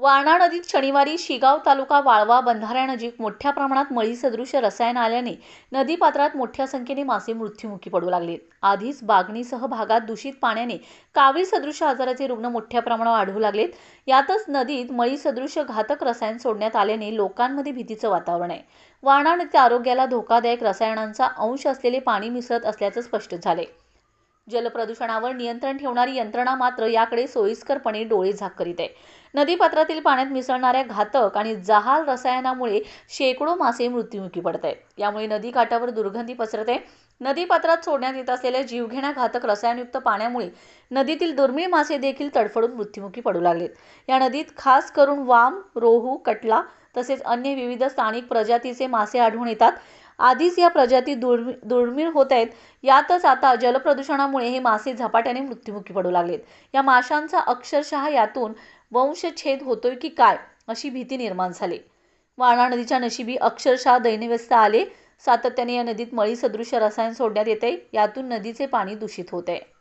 वारणा नदीत शनिवारी शिगाव तालुका वाळवा बंधाऱ्यानजीक मोठ्या प्रमाणात मळीसदृश रसायन आल्याने नदीपात्रात मोठ्या संख्येने मासे मृत्युमुखी पडू लागले. आधीच बागणीसह भागात दूषित पाण्याने कावीळ सदृश आजाराचे रुग्ण मोठ्या प्रमाणावर आढळू लागलेत. यातच नदीत मळीसदृश घातक रसायन सोडण्यात आल्याने लोकांमध्ये भीतीचं वातावरण आहे. वारणा नदीत आरोग्याला धोकादायक रसायनांचा अंश असलेले पाणी मिसळत असल्याचं स्पष्ट झाले जलप्रदूषणावर नियंत्रण ठेवणारी यंत्रणा मात्र याकडे सोयीस्करपणे डोळे झाक करीत आहे. नदीपात्रातील पाण्यात मिसळणाऱ्या घातक आणि जहाल रसायनामुळे शेकडो मासे मृत्युमुखी पडत आहेत. यामुळे नदी काठावर दुर्गंधी पसरते नदीपात्रात सोडण्यात येत असलेल्या जीवघेण्या घातक रसायनयुक्त पाण्यामुळे नदीतील दुर्मिळ मासे देखील तडफडून मृत्युमुखी पडू लागलेत. या नदीत खास करून वाम रोहू कटला तसेच अन्य विविध स्थानिक प्रजातीचे मासे आढळून येतात. आधीच या प्रजाती दुर्मि दुर्मिळ होत आहेत. यातच आता जलप्रदूषणामुळे हे मासे झपाट्याने मृत्युमुखी पडू लागलेत. या माशांचा अक्षरशः यातून वंशछेद होतोय की काय अशी भीती निर्माण झाली. वारणा नदीच्या नशिबी अक्षरशः दैनव्यस्त आले. सातत्याने या नदीत मळी सदृश रसायन सोडण्यात येते. यातून नदीचे पाणी दूषित होते.